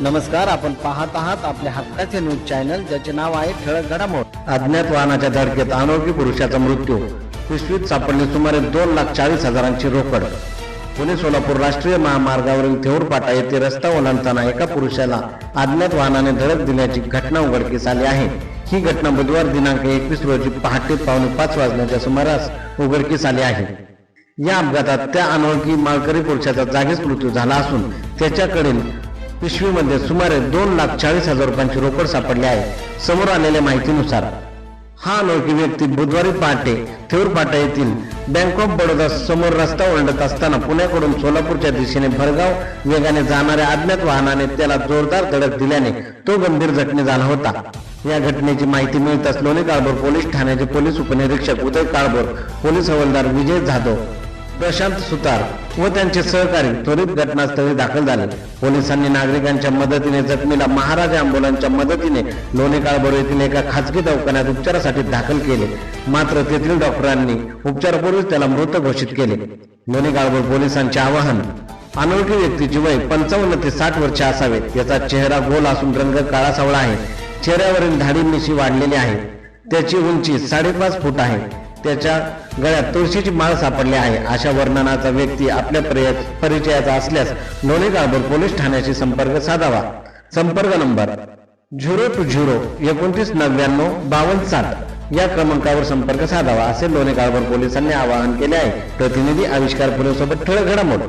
नमस्कार आपण पाहत आहात आपल्या हक्काचे न्यूज चॅनल ज्याचे नाव आहे ठळक घडामोड. अज्ञात वाहनाच्या धडकेत अनोळखी पुरुषाचा मृत्यू. पिशवीत सापडली सुमारे दोन लाख चाळीस हजारांची रोकड. पुणे सोलापूर राष्ट्रीय महामार्गावरील थेऊरपाटा येथे रस्ता ओलांडताना एका पुरुषाला अज्ञात वाहनाने धडक दिल्याची घटना उघडकीस आली आहे. ही घटना बुधवार दिनांक एकवीस रोजी पहाटे पावणे पाच वाजण्याच्या सुमारास उघडकीस आली आहे. या अपघातात त्या अनोळखी माळकरी पुरुषाचा जागीच मृत्यू झाला असून त्याच्याकडील पिशवीमध्ये सुमारे दोन लाख चाळीस हजार रुपयांची रोकड सापडली आहे. समोर आलेल्या माहितीनुसार हा अनोळखी व्यक्ती बुधवारी पहाटे थेऊरपाटा येथील बँक ऑफ बडोदा समोर रस्ता ओलांडत असताना पुण्याकडून सोलापूरच्या दिशेने भरगाव वेगाने जाणाऱ्या अज्ञात वाहनाने त्याला जोरदार धडक दिल्याने तो गंभीर जखमी झाला होता. या घटनेची माहिती मिळताच लोणी काळभोर पोलीस ठाण्याचे पोलीस उपनिरीक्षक उदय काळभोर पोलीस हवालदार विजय जाधव प्रशांत सुतार व त्यांचे सहकारी त्वरित घटनास्थळी दाखल झाले. पोलिसांनी नागरिकांच्या मदतीने जखमीला महाराजा अँब्युलन्सच्या मदतीने लोणे येथील एका खासगी दवाखान्यात उपचारासाठी दाखल केले. मात्र तेथील डॉक्टरांनी उपचारापूर्वीच त्याला मृत घोषित केले. लोणे काळबर पोलिसांचे आवाहन अनोळखी व्यक्तीची वय पंचावन्न ते साठ वर्ष असावे याचा चेहरा गोल असून रंग काळा सावळा आहे. चेहऱ्यावरील धाडी मिशी वाढलेली आहे. त्याची उंची साडेपाच फूट आहे. त्याच्या गळ्यात तुळशीची माळ सापडली आहे. अशा वर्णनाचा व्यक्ती आपल्या परिचयाचा असल्यास लोणे काळभोर पोलीस ठाण्याशी संपर्क साधावा. संपर्क नंबर झिरो टू झिरो एकोणतीस नव्याण्णव बावन्न साठ या क्रमांकावर संपर्क साधावा असे लोणे काळभोर पोलिसांनी आवाहन केले आहे. प्रतिनिधी आविष्कार पुरेसोबत ठळक घडामोड.